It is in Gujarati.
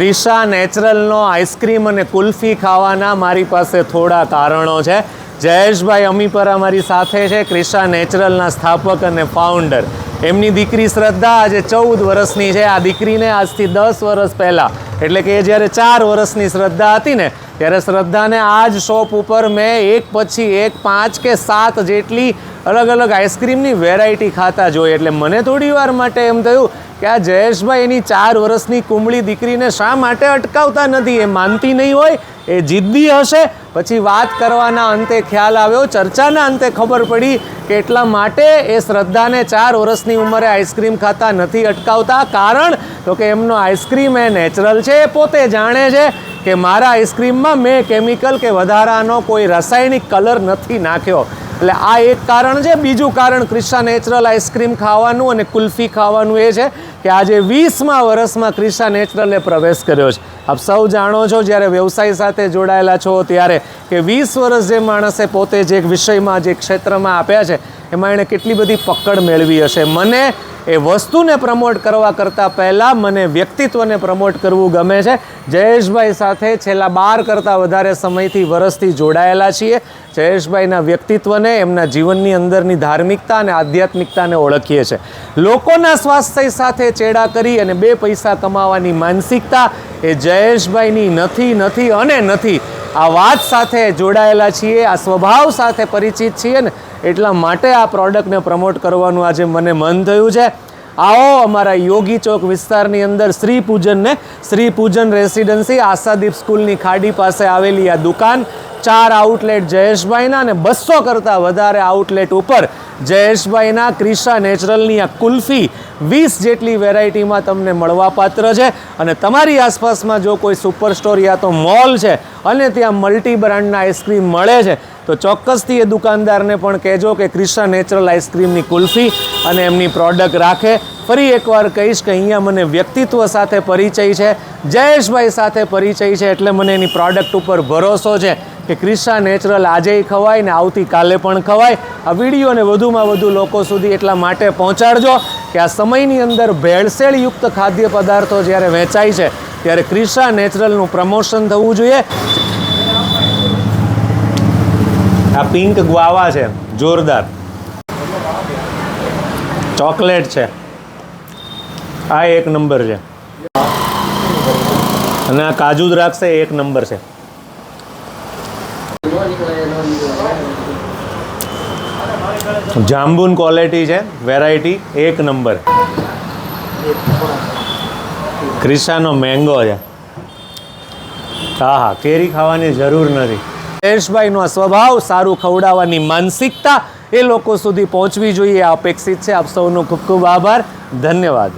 ક્રિશા નેચરલનો આઈસ્ક્રીમ અને કુલ્ફી ખાવાના મારી પાસે થોડા કારણો છે. જયેશભાઈ અમીપરા મારી સાથે છે, ક્રિશા નેચરલના સ્થાપક અને ફાઉન્ડર એમની દીકરી શ્રદ્ધા આજે ચૌદ વર્ષની છે. આ દીકરીને આજથી દસ વર્ષ પહેલાં, એટલે કે એ જ્યારે ચાર વર્ષની શ્રદ્ધા હતી ને, ત્યારે શ્રદ્ધાને આ જ શોપ ઉપર મેં એક પછી એક પાંચ કે સાત જેટલી અલગ અલગ આઈસ્ક્રીમની વેરાયટી ખાતા જોઈ. એટલે મને થોડી વાર માટે એમ થયું કે આ જયેશભાઈ એની ચાર વર્ષની કુંબળી દીકરીને શા માટે અટકાવતા નથી એ માનતી નહીં હોય, એ જિદ્દી હશે. પછી વાત કરવાના અંતે ખ્યાલ આવ્યો, ચર્ચાના અંતે ખબર પડી કે એટલા માટે એ શ્રદ્ધાને ચાર વર્ષની ઉંમરે આઈસ્ક્રીમ ખાતા નથી અટકાવતા. કારણ તો કે એમનો આઈસ્ક્રીમ એ નેચરલ છે, એ પોતે જાણે છે કે મારા આઈસ્ક્રીમમાં મેં કેમિકલ કે વધારાનો કોઈ રાસાયણિક કલર નથી નાખ્યો. એટલે આ એક કારણ છે. બીજું કારણ ક્રિશા નેચરલ આઈસ્ક્રીમ ખાવાનું અને કુલ્ફી ખાવાનું એ છે કે આજે વીસમા વર્ષમાં ક્રિશા નેચરલે પ્રવેશ કર્યો છે. આપ સૌ જાણો છો, જ્યારે વ્યવસાય સાથે જોડાયેલા છો ત્યારે કે વીસ વર્ષ જે માણસે પોતે જે વિષયમાં, જે ક્ષેત્રમાં આપ્યા છે, એમાં એણે કેટલી બધી પકડ મેળવી હશે. મને એ વસ્તુને પ્રમોટ કરવા કરતાં પહેલાં મને વ્યક્તિત્વને પ્રમોટ કરવું ગમે છે. જયેશભાઈ સાથે છેલ્લા બાર કરતાં વધારે સમયથી વરસથી જોડાયેલા છીએ. જયેશભાઈના વ્યક્તિત્વને એમના જીવનની અંદરની ધાર્મિકતા અને આધ્યાત્મિકતાને ઓળખીએ છીએ લોકોના સ્વાસ્થ્ય સાથે ચેડા કરી અને બે પૈસા કમાવાની માનસિકતા એ જયેશભાઈની નથી નથી અને નથી. આ વાત સાથે જોડાયેલા છીએ, આ સ્વભાવ સાથે પરિચિત છીએ ને એટલા માટે આ પ્રોડક્ટને પ્રમોટ કરવાનું આજે મને મન થયું છે. આવો અમારા યોગી ચોક વિસ્તારની અંદર શ્રી પૂજનને શ્રી પૂજન રેસિડન્સી, આશાદીપ સ્કૂલની ખાડી પાસે આવેલી આ દુકાન. ચાર આઉટલેટ જયેશભાઈના અને બસો કરતાં વધારે આઉટલેટ ઉપર જયેશભાઈના ક્રિશા નેચરલની આ કુલ્ફી વીસ જેટલી વેરાયટીમાં તમને મળવાપાત્ર છે. અને તમારી આસપાસમાં જો કોઈ સુપર સ્ટોર યા તો મોલ છે અને ત્યાં મલ્ટી બ્રાન્ડના આઈસ્ક્રીમ મળે છે. તો ચોક્કસથી એ દુકાનદારને પણ કહેજો કે ક્રિશા નેચરલ આઈસ્ક્રીમની કુલ્ફી અને એમની પ્રોડક્ટ રાખે. ફરી એકવાર કહીશ કે અહીંયા મને વ્યક્તિત્વ સાથે પરિચય છે, જયેશભાઈ સાથે પરિચય છે, એટલે મને એની પ્રોડક્ટ ઉપર ભરોસો છે કે ક્રિશા નેચરલ આજેય ખવાય ને આવતીકાલે પણ ખવાય. આ વિડીયોને વધુમાં વધુ લોકો સુધી એટલા માટે પહોંચાડજો કે આ સમયની અંદર ભેળસેળયુક્ત ખાદ્ય પદાર્થો જ્યારે વેચાય છે, ત્યારે ક્રિશા નેચરલનું પ્રમોશન થવું જોઈએ. આ પિંક ગ્વાવા છે, જોરદાર. ચોકલેટ છે. આ એક નંબર છે. અને આ કાજુ દ્રાક્ષ એક નંબર છે. જાંબુન ક્વોલિટી છે વેરાયટી એક નંબર. ક્રિસાનો મેંગો છે. હા હા કેરી ખાવાની જરૂર નથી. જયેશભાઈનો સ્વભાવ, સારું ખવડાવવાની માનસિકતા એ લોકો સુધી પહોંચવી જોઈએ, આ અપેક્ષિત છે. આપ સૌનો ખૂબ ખૂબ આભાર. ધન્યવાદ.